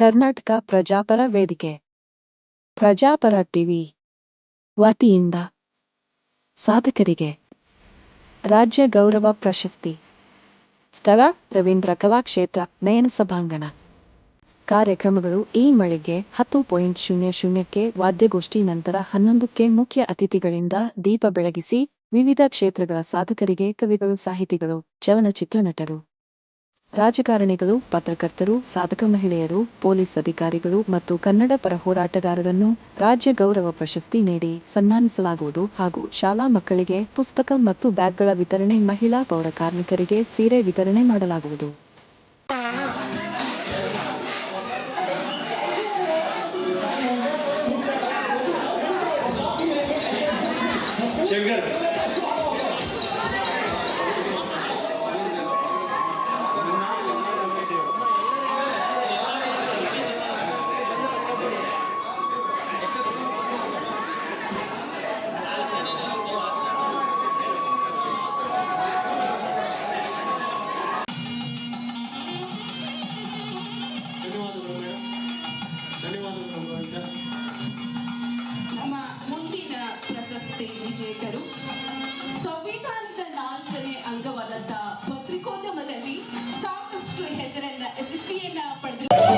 Karnataka Prajapara Vedike. Prajapara TV. ವತಿಯಿಂದ ಸಾಧಕರಿಗೆ ರಾಜ್ಯ ಗೌರವ ಪ್ರಶಸ್ತಿ. ಸ್ಥಳ ರವೀಂದ್ರ ಕಲಾಕ್ಷೇತ್ರ, ನಯನ ಸಭಾಂಗಣ. ಕಾರ್ಯಕ್ರಮಗಳು ಈ ಮಳೆಗೆ ಹತ್ತು ಪಾಯಿಂಟ್ ಶೂನ್ಯ ಶೂನ್ಯಕ್ಕೆ ವಾದ್ಯಗೋಷ್ಠಿ ನಂತರ ಹನ್ನೊಂದಕ್ಕೆ ಮುಖ್ಯ ಅತಿಥಿಗಳಿಂದ ದೀಪ ಬೆಳಗಿಸಿ ವಿವಿಧ ಕ್ಷೇತ್ರಗಳ ಸಾಧಕರಿಗೆ ಕವಿಗಳು, ಸಾಹಿತಿಗಳು ಚಲನಚಿತ್ರ ನಟರು ರಾಜಕಾರಣಿಗಳು, ಪತ್ರಕರ್ತರು, ಸಾಧಕ ಮಹಿಳೆಯರು, ಪೊಲೀಸ್ ಅಧಿಕಾರಿಗಳು ಮತ್ತು ಕನ್ನಡ ಪರ ಹೋರಾಟಗಾರರನ್ನು ರಾಜ್ಯ ಗೌರವ ಪ್ರಶಸ್ತಿ ನೀಡಿ ಸನ್ಮಾನಿಸಲಾಗುವುದು ಹಾಗೂ ಶಾಲಾ ಮಕ್ಕಳಿಗೆ ಪುಸ್ತಕ ಮತ್ತು ಬ್ಯಾಗ್ಗಳ ವಿತರಣೆ ಮಹಿಳಾ ಪೌರ ಕಾರ್ಮಿಕರಿಗೆ ಸೀರೆ ವಿತರಣೆ ಮಾಡಲಾಗುವುದು. ಧನ್ಯವಾದಗಳು ನಮ್ಮ ಮುಂದಿನ ಪ್ರಶಸ್ತಿ ವಿಜೇತರು ಸಂವಿಧಾನದ ನಾಲ್ಕನೇ ಅಂಗವಾದಂತಹ ಪತ್ರಿಕೋದ್ಯಮದಲ್ಲಿ ಸಾಕಷ್ಟು ಹೆಸರನ್ನ ಯಶಸ್ವಿಯನ್ನ ಪಡೆದಿರುವ